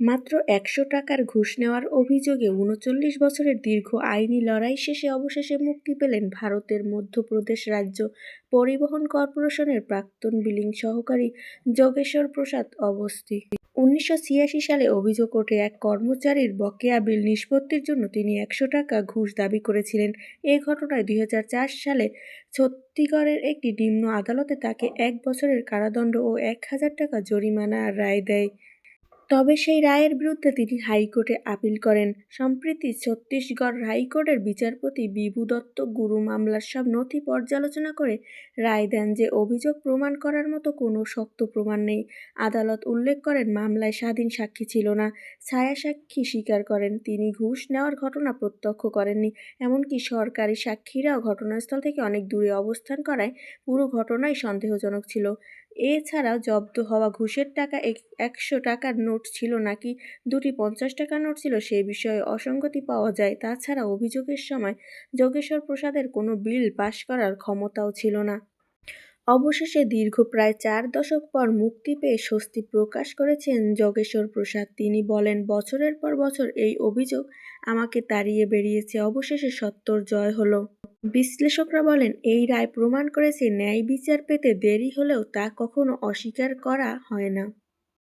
মাত্র একশো টাকার ঘুষ নেওয়ার অভিযোগে উনচল্লিশ বছরের দীর্ঘ আইনি লড়াই শেষে অবশেষে মুক্তি পেলেন ভারতের মধ্যপ্রদেশ রাজ্য পরিবহন কর্পোরেশনের প্রাক্তন বিলিং সহকারী যোগেশ্বর প্রসাদ অবস্থি। উনিশশো ছিয়াশি সালে অভিযোগ ওঠে, এক কর্মচারীর বকেয়া বিল নিষ্পত্তির জন্য তিনি একশো টাকা ঘুষ দাবি করেছিলেন। এ ঘটনায় দুই হাজার চার সালে ছত্তিগড়ের একটি নিম্ন আদালতে তাকে এক বছরের কারাদণ্ড ও এক হাজার টাকা জরিমানার রায় দেয়। তবে সেই রায়ের বিরুদ্ধে তিনি হাইকোর্টে আপিল করেন। সম্প্রতি ছত্তিশগড় হাইকোর্টের বিচারপতি বিভু দত্ত গুরু মামলার সব নথি পর্যালোচনা করে রায় দেন যে অভিযোগ প্রমাণ করার মতো কোনো শক্ত প্রমাণ নেই। আদালত উল্লেখ করেন, মামলায় স্বাধীন সাক্ষী ছিল না। ছায়া সাক্ষী স্বীকার করেন, তিনি ঘুষ নেওয়ার ঘটনা প্রত্যক্ষ করেননি। এমনকি সরকারি সাক্ষীরাও ঘটনাস্থল থেকে অনেক দূরে অবস্থান করায় পুরো ঘটনাই সন্দেহজনক ছিল। এছাড়াও জব্দ হওয়া ঘুষের টাকা একশো টাকার নোট ছিল নাকি দুটি পঞ্চাশ টাকার নোট ছিল সে বিষয়ে অসঙ্গতি পাওয়া যায়। তাছাড়া অভিযোগের সময় যোগেশ্বর প্রসাদের কোনো বিল পাশ করার ক্ষমতাও ছিল না। অবশেষে দীর্ঘ প্রায় চার দশক পর মুক্তি পেয়ে স্বস্তি প্রকাশ করেছেন যোগেশ্বর প্রসাদ। তিনি বলেন, বছরের পর বছর এই অভিযোগ আমাকে তাড়িয়ে বেরিয়েছে। অবশেষে সত্যর জয় হলো। বিশ্লেষকরা বলেন, এই রায় প্রমাণ করেছে ন্যায় বিচার পেতে দেরি হলেও তা কখনো অস্বীকার করা হয় না।